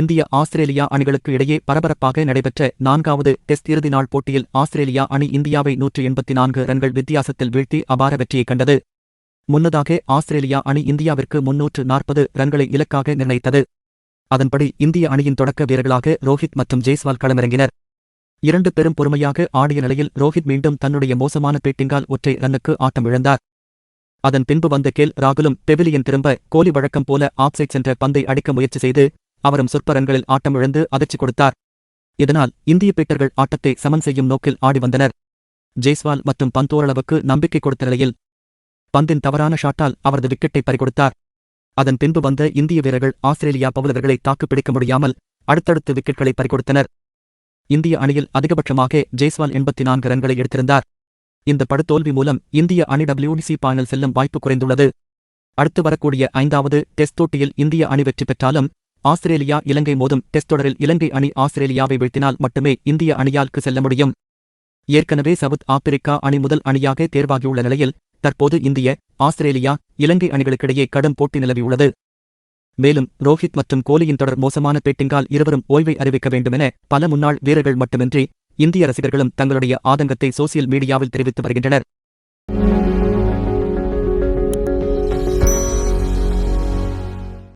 இந்திய ஆஸ்திரேலியா அணிகளுக்கு இடையே பரபரப்பாக நடைபெற்ற நான்காவது டெஸ்ட் இறுதி நாள் போட்டியில் ஆஸ்திரேலியா அணி இந்தியாவை நூற்று எண்பத்தி நான்கு ரன்கள் வித்தியாசத்தில் வீழ்த்தி அபார வெற்றியை கண்டது. முன்னதாக ஆஸ்திரேலியா அணி இந்தியாவிற்கு முன்னூற்று நாற்பது ரன்களை இலக்காக நிர்ணயித்தது. அதன்படி இந்திய அணியின் தொடக்க வீரர்களாக ரோஹித் மற்றும் ஜெய்ஸ்வால் களமிறங்கினர். இரண்டு பெரும் பொறுமையாக ஆடிய நிலையில் ரோஹித் மீண்டும் தன்னுடைய மோசமான பேட்டிங்கால் ஒற்றை ரன்னுக்கு ஆட்டம் இழந்தார். அதன் பின்பு வந்த கேல் ராகுலும் பெவிலியன் திரும்ப கோலி வழக்கம் போல ஆப்சைட் சென்ற பந்தை அடிக்க முயற்சி செய்து அவரும் சொற்ப ரன்களில் ஆட்டமிழந்து அதிர்ச்சி கொடுத்தார். இதனால் இந்திய பீட்டர்கள் ஆட்டத்தை சமன் செய்யும் நோக்கில் ஆடி வந்தனர். ஜெய்ஸ்வால் மற்றும் பந்தோரளவுக்கு நம்பிக்கை கொடுத்த நிலையில் பந்தின் தவறான ஷாட்டால் அவரது விக்கெட்டை பறிகொடுத்தார். அதன் பின்பு வந்த இந்திய வீரர்கள் ஆஸ்திரேலியா பவுலர்களை தாக்குப்பிடிக்க முடியாமல் அடுத்தடுத்து விக்கெட்களை பறிகொடுத்தனர். இந்திய அணியில் அதிகபட்சமாக ஜெய்ஸ்வால் எண்பத்தி நான்கு ரன்களை எடுத்திருந்தார். இந்த படுதோல்வி மூலம் இந்திய அணி டபிள்யூடிசி பானல் செல்லும் வாய்ப்பு குறைந்துள்ளது. அடுத்து வரக்கூடிய ஐந்தாவது டெஸ்ட் போட்டியில் இந்திய அணி வெற்றி பெற்றாலும் ஆஸ்திரேலியா இலங்கை மோதும் டெஸ்ட் தொடரில் இலங்கை அணி ஆஸ்திரேலியாவை வீழ்த்தினால் மட்டுமே இந்திய அணியால்க்கு செல்ல முடியும். ஏற்கனவே சவுத் ஆப்பிரிக்கா அணி முதல் அணியாக தேர்வாகியுள்ள நிலையில் தற்போது இந்திய ஆஸ்திரேலியா இலங்கை அணிகளுக்கிடையே கடும் போட்டி நிலவியுள்ளது மேலும் ரோஹித் மற்றும் கோலியின் தொடர் மோசமான பேட்டிங்கால் இருவரும் ஓய்வை அறிவிக்க வேண்டுமென பல முன்னாள் வீரர்கள் மட்டுமின்றி இந்திய ரசிகர்களும் தங்களுடைய ஆதங்கத்தை சோசியல் மீடியாவில் தெரிவித்து வருகின்றனர்.